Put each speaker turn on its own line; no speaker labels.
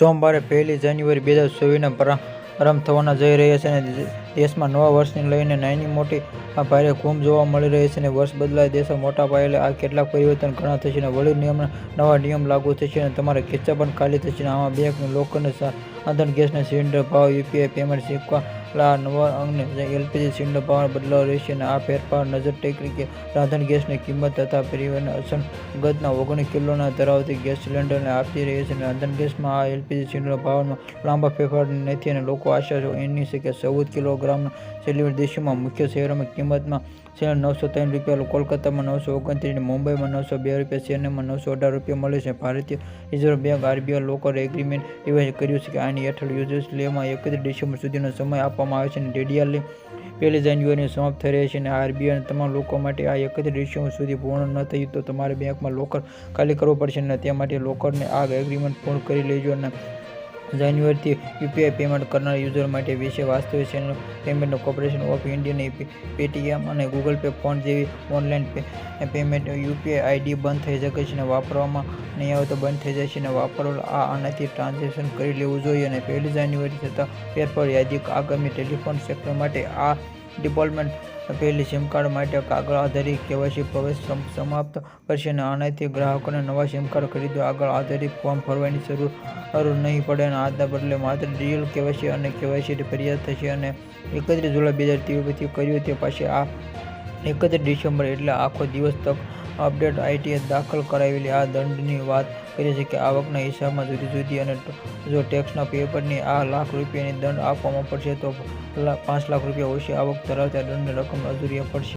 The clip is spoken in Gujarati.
સોમવારે પહેલી જાન્યુઆરી બે હજાર ચોવીસના પ્રારંભ થવાના જઈ રહ્યા છે અને દેશમાં નવા વર્ષને લઈને નાની મોટી ભારે ધૂમ જોવા મળી રહી છે અને વર્ષ બદલાય દેશમાં મોટા પાયે આ કેટલાક પરિવર્તન ઘણા થશે અને વળી નિયમના નવા નિયમ લાગુ થશે અને તમારા ખિસ્સા પણ ખાલી થશે અને આમાં બેંક લોકોને સાધન ગેસના સિલિન્ડર ભાવ યુપીઆઈ પેમેન્ટ શીખવાલા નવા અંગને એલપીજી સિલિન્ડર ભાવમાં બદલાવ રહેશે અને આ ફેરફાર નજર ટેકરી કે રાંધણ ગેસની કિંમત તથા પરિવારને અસંગતના ઓગણીસ કિલોના ધરાવતી ગેસ સિલિન્ડરને આપતી રહી છે અને રાંધણ ગેસમાં આ એલપીજી સિલિન્ડર ભાવમાં લાંબા ફેરફાર નથી અને લોકો આશા એની છે કે ચૌદ કિલોગ્રામના સિલિન્ડર દેશોમાં મુખ્ય શહેરોમાં કિંમતમાં સિલિન્ડર નવસો ત્રણ રૂપિયા કોલકાતામાં નવસો ઓગણત્રીસ મુંબઈમાં નવસો બે રૂપિયા, ચેન્નઈમાં નવસો અઢાર રૂપિયા મળે છે. ભારતીય reserve bank, RBI locker agreement revise કર્યું છે કે આની હેઠળ યુઝર્સ લેવામાં એકત્રીસ ડિસેમ્બર સુધીનો સમય આપવામાં આવે છે અને ડેડિયાલી પહેલી જાન્યુઆરીએ સમાપ્ત થઈ રહી છે અને આરબીઆઈ તમામ લોકો માટે આ એકત્રીસ ડિસેમ્બર સુધી પૂર્ણ ન થયું તો તમારે બેંકમાં લોકર ખાલી કરવો પડશે અને તે માટે લોકરને આ એગ્રીમેન્ટ પૂર્ણ કરી લેજો અને જાન્યુઆરીથી યુપીઆઈ પેમેન્ટ કરનાર યુઝર માટે વિશે વાસ્તવિક ચેનલ પેમેન્ટ કોર્પોરેશન ઓફ ઇન્ડિયાની પેટીએમ અને ગૂગલ પે ફોન જેવી ઓનલાઈન પેમેન્ટ યુપીઆઈ આઈડી બંધ થઈ શકે છે અને વાપરવામાં નહીં આવે તો બંધ થઈ જાય છે અને વાપરવા આ આનાથી ટ્રાન્ઝેક્શન કરી લેવું જોઈએ અને પહેલી જાન્યુઆરી થતાં ફેરફાર યાદી આગામી ટેલિફોન સેક્ટર માટે આ ડિપોલ્ટમેન્ટ પહેલી સિમ કાર્ડ માટે કાગળ આધારિત કેવાયસી પ્રવેશ સમાપ્ત કરશે અને આનાથી ગ્રાહકોને નવા સિમ કાર્ડ ખરીદવા આગળ આધારિત ફોર્મ ભરવાની જરૂર નહીં પડે અને આજના બદલે માત્ર ડિજિટલ કેવાયસી અને કેવાયસી ફરિયાદ થશે અને એકત્રીસ જુલાઈ બે હજાર ત્રેવીસથી કર્યું તે પછી આ એકત્રીસ ડિસેમ્બર એટલે આખો દિવસ તક અપડેટ આઈટીએ દાખલ કરાવેલી આ દંડની વાત કરે છે કે આવકના હિસાબમાં જુદી જુદી અને જો ટેક્સના પેપરની આ લાખ રૂપિયાની દંડ આપવામાં પડશે તો પાંચ લાખ રૂપિયા ઓછી આવક ધરાવતા દંડની રકમ અધૂરી પડશે.